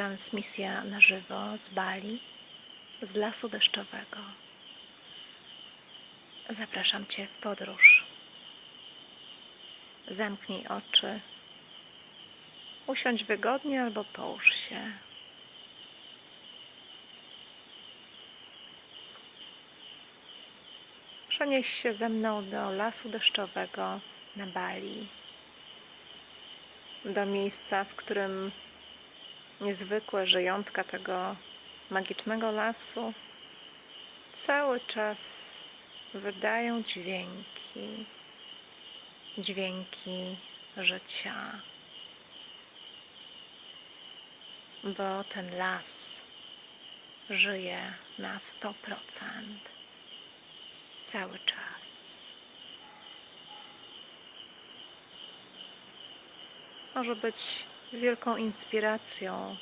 transmisja na żywo z Bali, z lasu deszczowego. Zapraszam Cię w podróż. Zamknij oczy, usiądź wygodnie albo połóż się. Przenieś się ze mną do lasu deszczowego na Bali. Do miejsca, w którym niezwykłe żyjątka tego magicznego lasu cały czas wydają dźwięki, dźwięki życia. Bo ten las żyje na 100% cały czas. Może być wielką inspiracją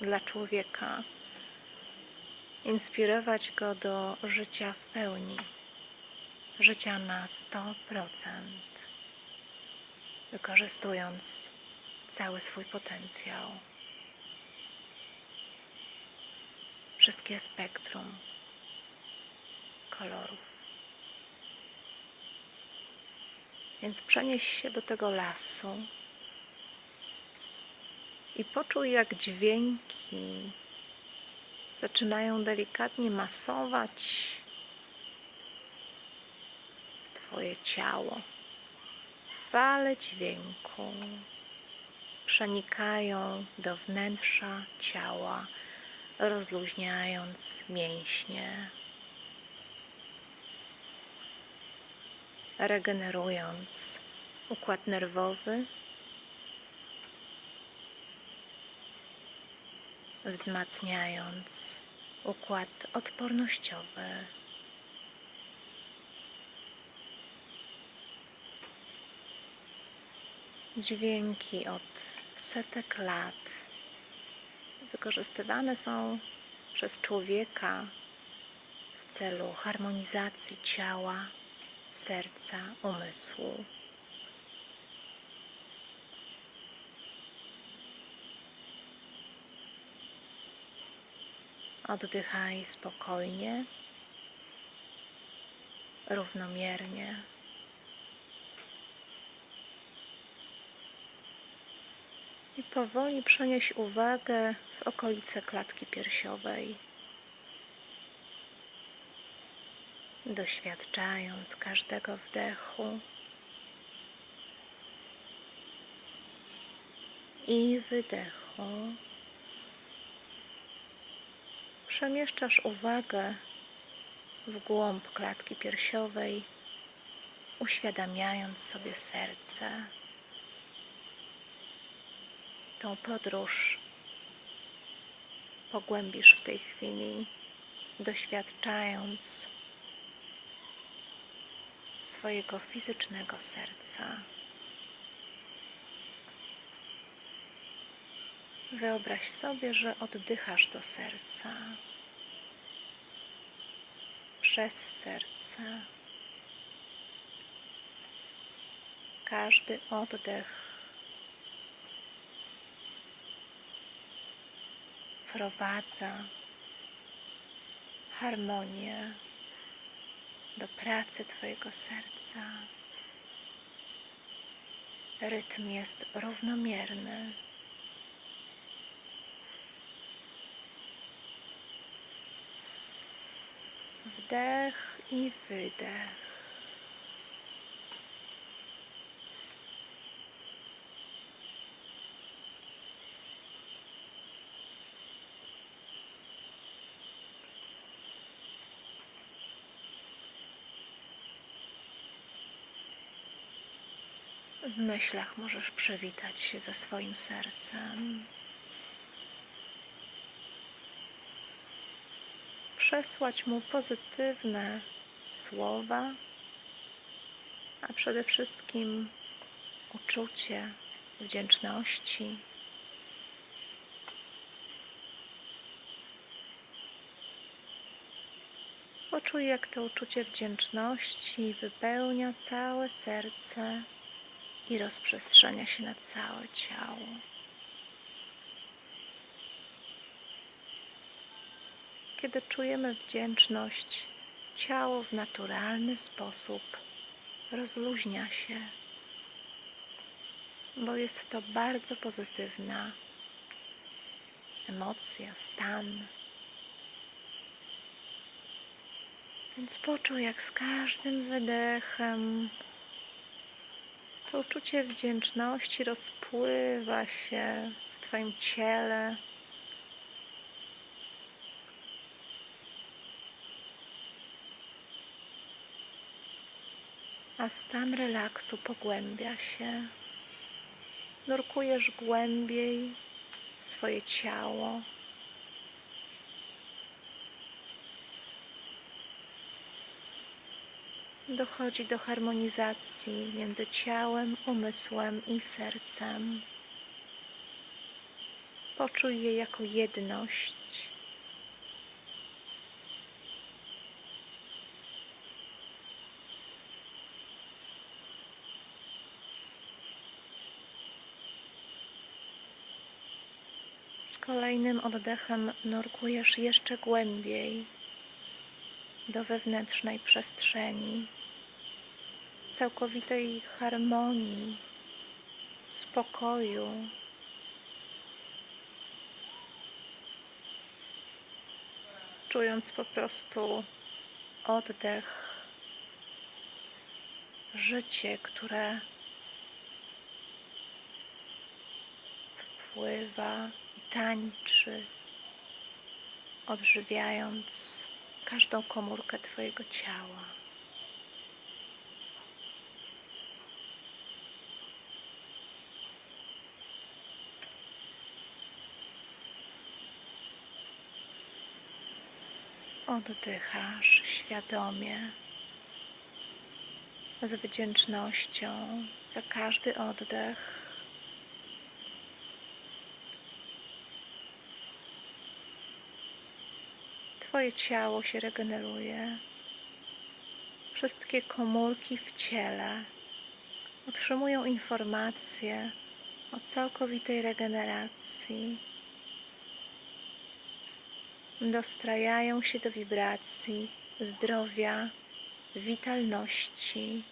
dla człowieka, inspirować go do życia w pełni, życia na 100%, wykorzystując cały swój potencjał, wszystkie spektrum kolorów. Więc przenieś się do tego lasu i poczuj, jak dźwięki zaczynają delikatnie masować Twoje ciało. Fale dźwięku przenikają do wnętrza ciała, rozluźniając mięśnie, regenerując układ nerwowy, wzmacniając układ odpornościowy. Dźwięki od setek lat wykorzystywane są przez człowieka w celu harmonizacji ciała, serca, umysłu. Oddychaj spokojnie, równomiernie. I powoli przenieś uwagę w okolice klatki piersiowej, doświadczając każdego wdechu i wydechu. Przemieszczasz uwagę w głąb klatki piersiowej, uświadamiając sobie serce. Tą podróż pogłębisz w tej chwili, doświadczając swojego fizycznego serca. Wyobraź sobie, że oddychasz do serca, przez serce. Każdy oddech wprowadza harmonię do pracy Twojego serca. Rytm jest równomierny. Wdech i wydech. W myślach możesz przywitać się ze swoim sercem. Przesłać mu pozytywne słowa, a przede wszystkim uczucie wdzięczności. Poczuj, jak to uczucie wdzięczności wypełnia całe serce i rozprzestrzenia się na całe ciało. Kiedy czujemy wdzięczność, ciało w naturalny sposób rozluźnia się, bo jest to bardzo pozytywna emocja, stan. Więc poczuj, jak z każdym wydechem to uczucie wdzięczności rozpływa się w Twoim ciele. A stan relaksu pogłębia się. Nurkujesz głębiej swoje ciało. dochodzi do harmonizacji między ciałem, umysłem i sercem. Poczuj je jako jedność. Z kolejnym oddechem nurkujesz jeszcze głębiej do wewnętrznej przestrzeni, całkowitej harmonii, spokoju. Czując po prostu oddech, życie, które wpływa tańczy, odżywiając każdą komórkę Twojego ciała. Oddychasz świadomie, z wdzięcznością za każdy oddech. Twoje ciało się regeneruje. Wszystkie komórki w ciele otrzymują informacje o całkowitej regeneracji. Dostrajają się do wibracji zdrowia, witalności.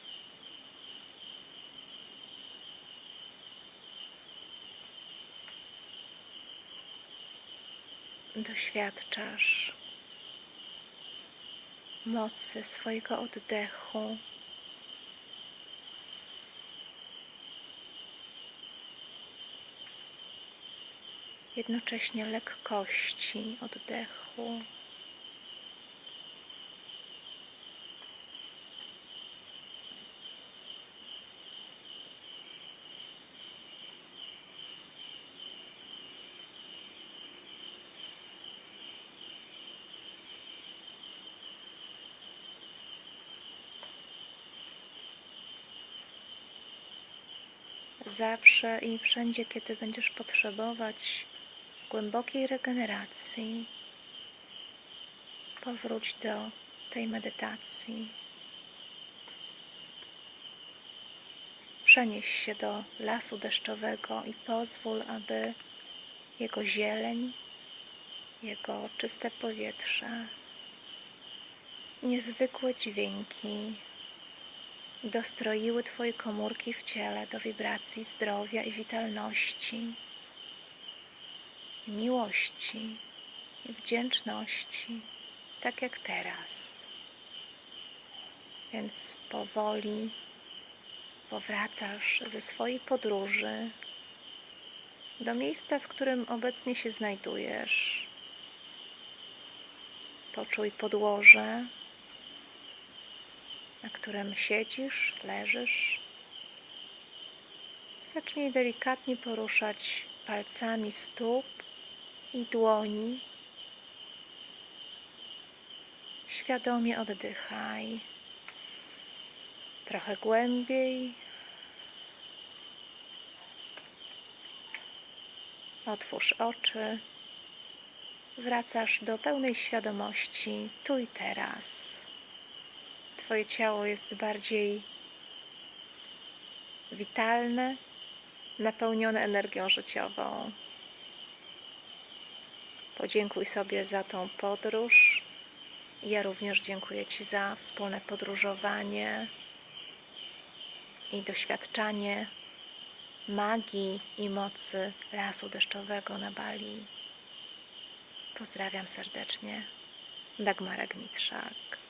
Doświadczasz mocy swojego oddechu. Jednocześnie lekkości oddechu. Zawsze i wszędzie, kiedy będziesz potrzebować głębokiej regeneracji, powróć do tej medytacji. Przenieś się do lasu deszczowego i pozwól, aby jego zieleń, jego czyste powietrze, niezwykłe dźwięki dostroiły Twoje komórki w ciele do wibracji zdrowia i witalności, miłości i wdzięczności, tak jak teraz. Więc powoli powracasz ze swojej podróży do miejsca, w którym obecnie się znajdujesz. Poczuj podłoże, na którym siedzisz, leżysz. Zacznij delikatnie poruszać palcami stóp i dłoni. Świadomie oddychaj. Trochę głębiej. Otwórz oczy. Wracasz do pełnej świadomości tu i teraz. Twoje ciało jest bardziej witalne, napełnione energią życiową. Podziękuj sobie za tą podróż. Ja również dziękuję Ci za wspólne podróżowanie i doświadczanie magii i mocy lasu deszczowego na Bali. Pozdrawiam serdecznie. Dagmara Gmitrzak.